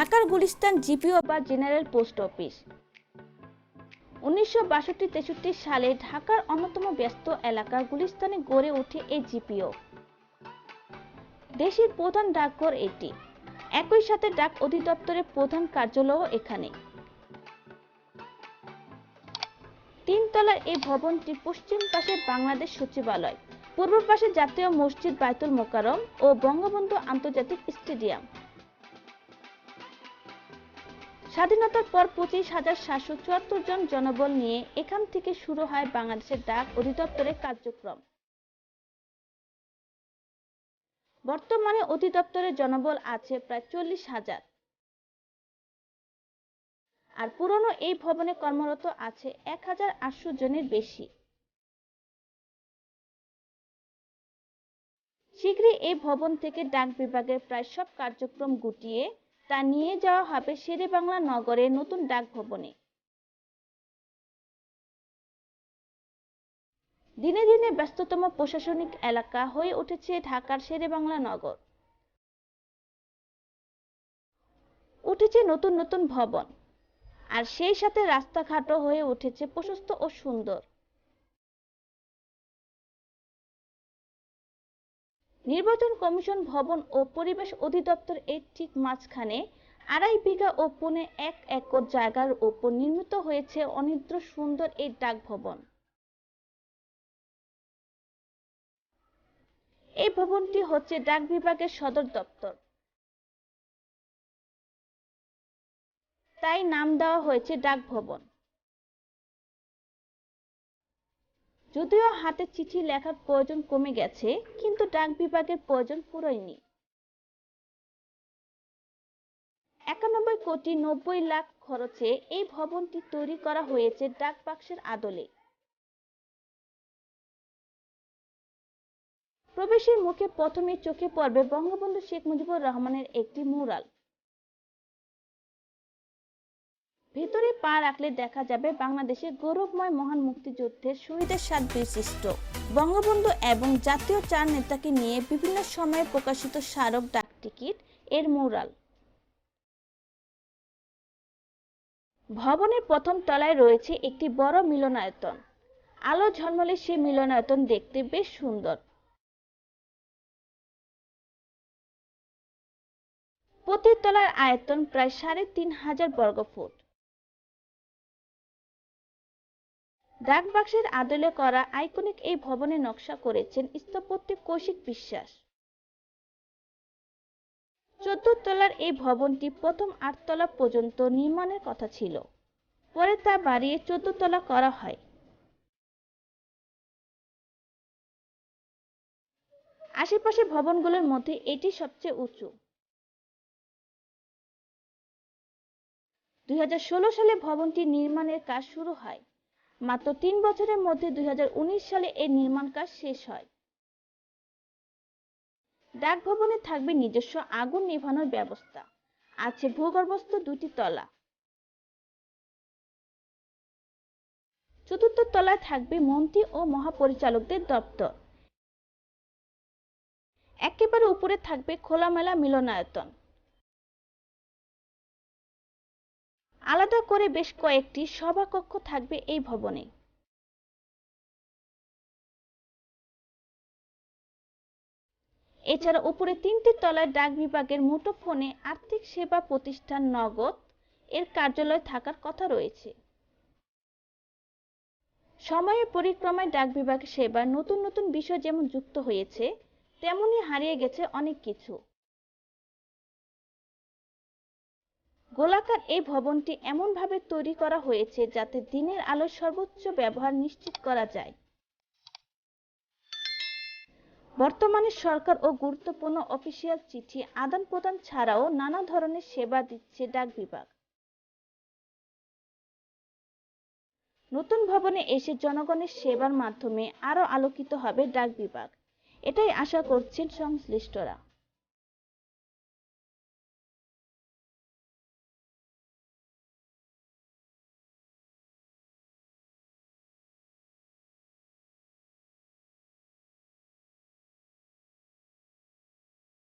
ঢাকার গুলিস্তান জিপিও বা general post office. উনিশশো বাষট্টি তেষট্টি সালে ঢাকার অন্যতম ব্যস্ত এলাকা গুলিস্তানে গড়ে ওঠে এই জিপিও। দেশের প্রধান ডাকঘর এটি। একই সাথে ডাক অধিদপ্তরের প্রধান কার্যালয়ও এখানে। তিনতলার এই ভবনটি পশ্চিম পাশে বাংলাদেশ সচিবালয়, পূর্ব পাশে জাতীয় মসজিদ বায়তুল মোকারম ও বঙ্গবন্ধু আন্তর্জাতিক স্টেডিয়াম। স্বাধীনতার পর পঁচিশ হাজার সাতশো চুয়াত্তর জন জনবল নিয়ে এখান থেকে শুরু হয় বাংলাদেশের ডাক অধিদপ্তরের কার্যক্রম। বর্তমানে অধিদপ্তরের জনবল আছে প্রায় চল্লিশ হাজার। আর পুরনো এই ভবনে কর্মরত আছে এক হাজার আটশো জনের বেশি। শীঘ্রই এই ভবন থেকে ডাক বিভাগের প্রায় সব কার্যক্রম গুটিয়ে তা নিয়ে যাওয়া হবে শেরেবাংলা নগরের নতুন ডাক ভবনে দিনে দিনে ব্যস্ততম প্রশাসনিক এলাকা হয়ে উঠেছে ঢাকার শেরেবাংলা নগর। উঠেছে নতুন নতুন ভবন। আর সেই সাথে রাস্তাঘাটও হয়ে উঠেছে প্রশস্ত ও সুন্দর। নির্বাচন কমিশন ভবন ও পরিবেশ অধিদপ্তর এর ঠিক মাঝখানে আড়াই বিঘা ও পৌনে এক একর জায়গার উপর নির্মিত হয়েছে অনিদ্র সুন্দর এই ডাক ভবন এই ভবনটি হচ্ছে ডাক বিভাগের সদর দপ্তর। তাই নাম দেওয়া হয়েছে ডাক ভবন যদিও হাতে চিঠি লেখার প্রয়োজন কমে গেছে, কিন্তু ডাক বিভাগের প্রয়োজন পুরোয়নি একানব্বই কোটি নব্বই লাখ খরচে এই ভবনটি তৈরি করা হয়েছে ডাক বাক্সের আদলে। প্রবেশের মুখে প্রথমে চোখে পড়বে বঙ্গবন্ধু শেখ মুজিবুর রহমানের একটি মুরাল। ভেতরে পা রাখলে দেখা যাবে বাংলাদেশের গৌরবময় মহান মুক্তিযুদ্ধের শহীদের স্বাদ বিশিষ্ট। বঙ্গবন্ধু এবং জাতীয় চার নেতাকে নিয়ে বিভিন্ন সময়ে প্রকাশিত স্মারক ডাক টিকিট এর মুরাল ভবনের প্রথম তলায় রয়েছে একটি বড় মিলনায়তন। আলো ঝলমলে সেই মিলনায়তন দেখতে বেশ সুন্দর। প্রতি তলার আয়তন প্রায় সাড়ে তিন হাজার বর্গফুট। ডাক বাক্সের আদলে করা আইকনিক এই ভবনের নকশা করেছেন স্থপতি কৌশিক বিশ্বাস। চোদ্দ তলার এই ভবনটি প্রথম আটতলা পর্যন্ত নির্মাণের কথা ছিল। পরে তা বাড়িয়ে চোদ্দ করা হয়। আশেপাশে ভবনগুলোর মধ্যে এটি সবচেয়ে উঁচু। দুই হাজার ষোলো সালে ভবনটি নির্মাণের কাজ শুরু হয়। মাত্র তিন বছরের মধ্যে দুই হাজার উনিশ সালে এর নির্মাণ কাজ শেষ হয়। ডাক ভবনে থাকবে নিজস্ব আগুন নেভানোর ব্যবস্থা। আছে ভূগর্ভস্থ দুটি তলা। চতুর্থ তলায় থাকবে মন্ত্রী ও মহাপরিচালকদের দপ্তর। একেবারে উপরে থাকবে খোলামেলা মিলনায়তন। আলাদা করে বেশ কয়েকটি সভাকক্ষ থাকবে এই ভবনে। এছাড়া উপরে তিনটি তলায় ডাক বিভাগের মুঠোফোনে আর্থিক সেবা প্রতিষ্ঠান নগদ এর কার্যালয় থাকার কথা রয়েছে। সময়ের পরিক্রমায় ডাক বিভাগ সেবার নতুন নতুন বিষয় যেমন যুক্ত হয়েছে, তেমনি হারিয়ে গেছে অনেক কিছু। গোলাকার এই ভবনটি এমনভাবে তৈরি করা হয়েছে যাতে দিনের আলোর সর্বোচ্চ ব্যবহার নিশ্চিত করা যায়। বর্তমানে সরকার ও গুরুত্বপূর্ণ অফিসিয়াল চিঠি আদান প্রদান ছাড়াও নানা ধরনের সেবা দিচ্ছে ডাক বিভাগ। নতুন ভবনে এসে জনগণের সেবার মাধ্যমে আরও আলোকিত হবে ডাক বিভাগ। এটাই আশা করছেন সংশ্লিষ্টরা।